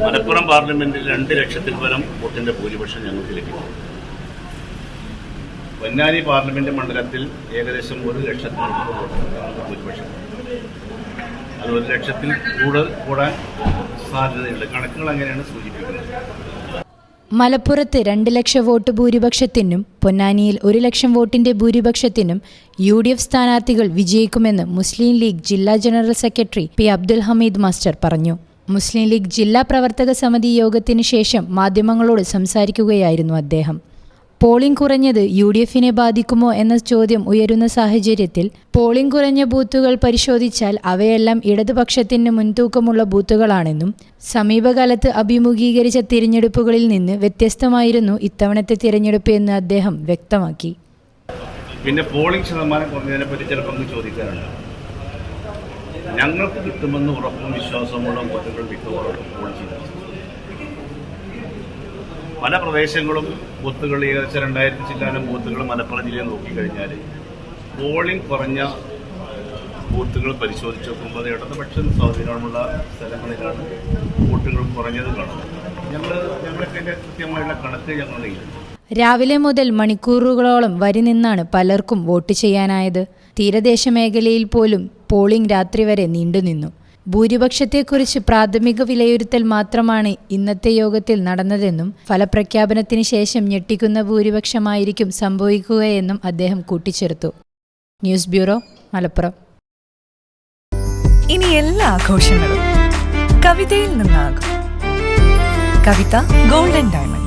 മലപ്പുറം പാർലമെന്റിൽ രണ്ട് ലക്ഷത്തിൽ പരം വോട്ടിന്റെ ഭൂരിപക്ഷം ഞങ്ങൾക്ക് ലഭിക്കും പൊന്നാനി പാർലമെന്റ് മണ്ഡലത്തിൽ ഏകദേശം ഒരു ലക്ഷത്തിൽ ഭൂരിപക്ഷം. അത് ഒരു ലക്ഷത്തിൽ കൂടുതൽ കൂടാൻ സാധ്യതയുണ്ട്. കണക്കുകൾ അങ്ങനെയാണ് സൂചിപ്പിക്കുന്നത്. മലപ്പുറത്ത് രണ്ട് ലക്ഷം വോട്ട് ഭൂരിപക്ഷത്തിനും പൊന്നാനിയിൽ ഒരു ലക്ഷം വോട്ടിന്റെ ഭൂരിപക്ഷത്തിനും യു ഡി എഫ് സ്ഥാനാർത്ഥികൾ വിജയിക്കുമെന്ന് മുസ്ലിം ലീഗ് ജില്ലാ general secretary P Abdul Hameed master പറഞ്ഞു. മുസ്ലിം ലീഗ് ജില്ലാ പ്രവർത്തക സമിതി യോഗത്തിന് ശേഷം മാധ്യമങ്ങളോട് സംസാരിക്കുകയായിരുന്നു അദ്ദേഹം. പോളിംഗ് കുറഞ്ഞത് യു ഡി എഫിനെ ബാധിക്കുമോ എന്ന ചോദ്യം ഉയരുന്ന സാഹചര്യത്തിൽ പോളിംഗ് കുറഞ്ഞ ബൂത്തുകൾ പരിശോധിച്ചാൽ അവയെല്ലാം ഇടതുപക്ഷത്തിന് മുൻതൂക്കമുള്ള ബൂത്തുകളാണെന്നും സമീപകാലത്ത് അഭിമുഖീകരിച്ച തിരഞ്ഞെടുപ്പുകളിൽ നിന്ന് വ്യത്യസ്തമായിരുന്നു ഇത്തവണത്തെ തിരഞ്ഞെടുപ്പ് എന്ന് അദ്ദേഹം വ്യക്തമാക്കി. പിന്നെ പോളിംഗ് ശതമാനം കുറഞ്ഞതിനെ പറ്റി ചിലപ്പോൾ ചോദിക്കാറുണ്ട്. ഞങ്ങൾക്ക് കിട്ടുമെന്ന് ഉറപ്പും വിശ്വാസമുള്ള വോട്ടുകൾ മിക്കവാറും പല പ്രദേശങ്ങളും ബൂത്തുകൾ ഏകദേശം രണ്ടായിരത്തി ചില്ലാനും ബൂത്തുകൾ മലപ്പുറം ജില്ലയിൽ നോക്കിക്കഴിഞ്ഞാൽ പോളിംഗ് കുറഞ്ഞ ബൂത്തുകൾ പരിശോധിച്ച് നോക്കുമ്പോൾ ഇടതുപക്ഷ സ്വാധീനമുള്ള സ്ഥലങ്ങളിലാണ് വോട്ടുകൾ കുറഞ്ഞത് കാണുന്നത്. ഞങ്ങൾ ഞങ്ങൾക്ക് അതിന്റെ കൃത്യമായുള്ള കണക്ക് ഞങ്ങൾ രാവിലെ മുതൽ മണിക്കൂറുകളോളം വരി നിന്നാണ് പലർക്കും വോട്ട് ചെയ്യാനായത്. തീരദേശ മേഖലയിൽ പോലും പോളിംഗ് രാത്രി വരെ നീണ്ടുനിന്നു ഭൂരിപക്ഷത്തെക്കുറിച്ച് പ്രാഥമിക വിലയിരുത്തൽ മാത്രമാണ് ഇന്നത്തെ യോഗത്തിൽ നടന്നതെന്നും ഫലപ്രഖ്യാപനത്തിന് ശേഷം ഞെട്ടിക്കുന്ന ഭൂരിപക്ഷമായിരിക്കും സംഭവിക്കുകയെന്നും അദ്ദേഹം കൂട്ടിച്ചേർത്തു. News bureau Malappuram. ഇനി എല്ലാ ആഘോഷങ്ങളും കവിതയിൽ നിന്നാകും. കവിത ഗോൾഡൻ ഡയമണ്ട്സ്